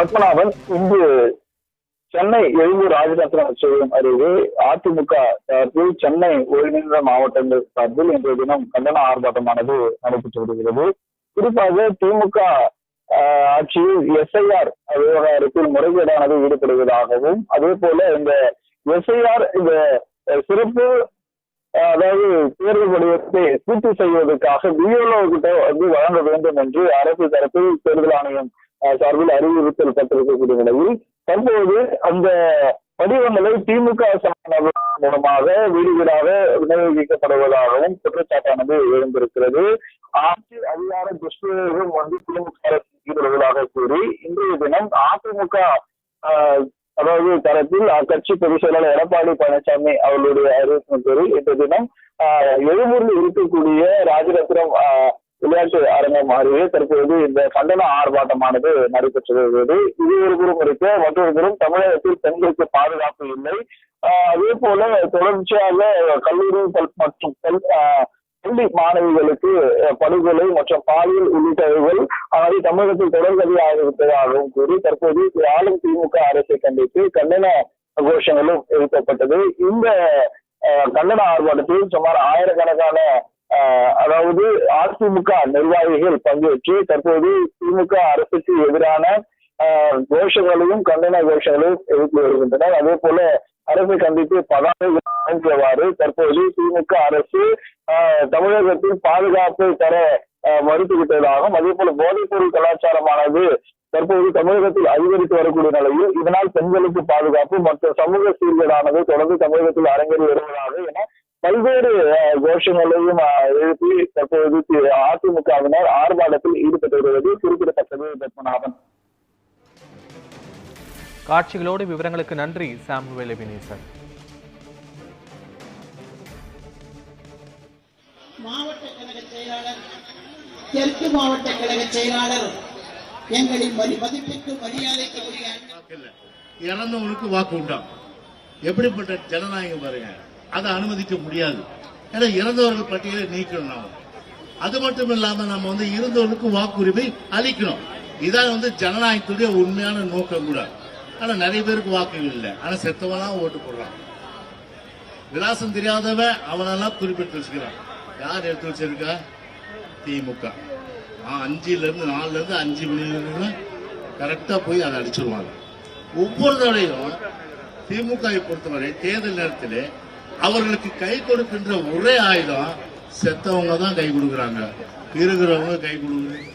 பத்மநாபன் இன்று சென்னை எழும்பூர் ராஜரத்னம் செய்யும் அருகே அதிமுக சார்பில் சென்னை ஒருங்கிணைந்த மாவட்டங்கள் சார்பில் இன்றைய தினம் கண்டன ஆர்ப்பாட்டமானது நடைபெற்று வருகிறது. குறிப்பாக திமுக ஆட்சியில் எஸ்ஐஆர் விவகாரத்தில் முறைகேடானது ஈடுபடுவதாகவும் அதே போல இந்த எஸ்ஐஆர் இந்த சிறப்பு அதாவது தேர்தல் படிவத்தை பூர்த்தி செய்வதற்காக பிஎல்ஓ கிட்ட வந்து வழங்க வேண்டும் என்று அரசு தரப்பில் தேர்தல் ஆணையம் சார்பில் அறிவுறுத்தல் பட்டிருக்கக்கூடிய நிலையில் தற்போது அந்த படிவங்களை திமுக மூலமாக வீடு வீடாக விநியோகிக்கப்படுவதாகவும் குற்றச்சாட்டானது எழுந்திருக்கிறது. ஆட்சி அதிகார துஷ்பிரயோகம் வந்து திமுக கூறி இன்றைய தினம் அதிமுக ஆஹ், அதாவது தரப்பில் அக்கட்சி பொதுச் செயலாளர் எடப்பாடி பழனிசாமி அவர்களுடைய அறிவிப்பின் பேரில் இன்றைய தினம் ஆஹ், இருக்கக்கூடிய ராஜரத்னம் ஆஹ், விளையாட்டு அரங்கம் அருகே தற்போது இந்த கண்டன ஆர்ப்பாட்டமானது நடைபெற்று வருகிறது இது ஒரு புறம் இருக்கு. மற்றொரு புறம் தமிழகத்தில் பெண்களுக்கு பாதுகாப்பு இல்லை. அதே போல தொடர்ச்சியாக கல்லூரி மற்றும் ஆஹ் பள்ளி மாணவிகளுக்கு படுகொலை மற்றும் பாலியல் உள்ளிட்டவர்கள் அதாவது தமிழகத்தில் தொடர்கதையாக இருப்பதாகவும் கூறி தற்போது ஆளும் திமுக அரசை கண்டித்து கண்டன கோஷங்களும் எழுப்பப்பட்டது. இந்த கண்டன ஆர்ப்பாட்டத்தில் சுமார் ஆயிரக்கணக்கான அதாவது அதிமுக நிர்வாகிகள் பங்கேற்று தற்போது திமுக அரசுக்கு எதிரான ஆஹ் கோஷங்களையும் கண்டன கோஷங்களையும் எழுப்பி வருகின்றனர். அதே போல அரசை கண்டித்து பதாகைகள் வழங்கியவாறு தற்போது திமுக அரசு ஆஹ் தமிழகத்தில் பாதுகாப்பை தர ஆஹ் மறுத்துவிட்டதாகவும் அதே போல போதைப்பொருள் கலாச்சாரமானது தற்போது தமிழகத்தில் அதிகரித்து வரக்கூடிய நிலையில் இதனால் பெண்களுக்கு பாதுகாப்பு மற்றும் சமூக சீர்கேடானது தொடர்ந்து தமிழகத்தில் அரங்கேறி வருவதாக என பல்வேறு கோஷங்களையும் எழுப்பி தற்போது அதிமுகவினர் ஆர்ப்பாட்டத்தில் ஈடுபட்டு வருவது குறிப்பிடத்தக்கது பத்மநாபன். காட்சிகளோடு விவரங்களுக்கு நன்றி சாமுவேல் எபினேசன் மாவட்ட கழக செயலாளர் தெற்கு மாவட்ட கழக செயலாளர் எங்களின் மதி மதிப்பிற்கு மரியாதைக்கு இறந்தவங்களுக்கு வாக்கு உண்டா? எப்படிப்பட்ட ஜனநாயகம் பாருங்க. அதை அனுமதிக்க முடியாது. ஏன்னா இறந்தவர்கள் பட்டியலை நீக்கணும் நாம. அது மட்டும் இல்லாம நம்ம வந்து இருந்தவர்களுக்கு வாக்குரிமை அளிக்கணும். இதான் வந்து ஜனநாயகத்துடைய உண்மையான நோக்கம் கூட. ஆனா நிறைய பேருக்கு வாக்குகள் இல்லை. ஆனா செத்தவனா ஓட்டு போடுறான். விலாசம் தெரியாதவன் அவனெல்லாம் குறிப்பிட்டு வச்சுக்கிறான். யார் எடுத்து வச்சிருக்கா? திமுக. ஆ, அஞ்சுல இருந்து நாலுல இருந்து அஞ்சு மணி கரெக்டா போய் அதை அடிச்சிருவாங்க. ஒவ்வொரு தடையும் திமுகவை பொறுத்தவரை தேர்தல் நேரத்தில் அவர்களுக்கு கை கொடுக்கின்ற ஒரே ஆயுதம் செத்தவங்க தான் கை கொடுக்குறாங்க. இருக்கிறவங்க கை கொடுக்குறாங்க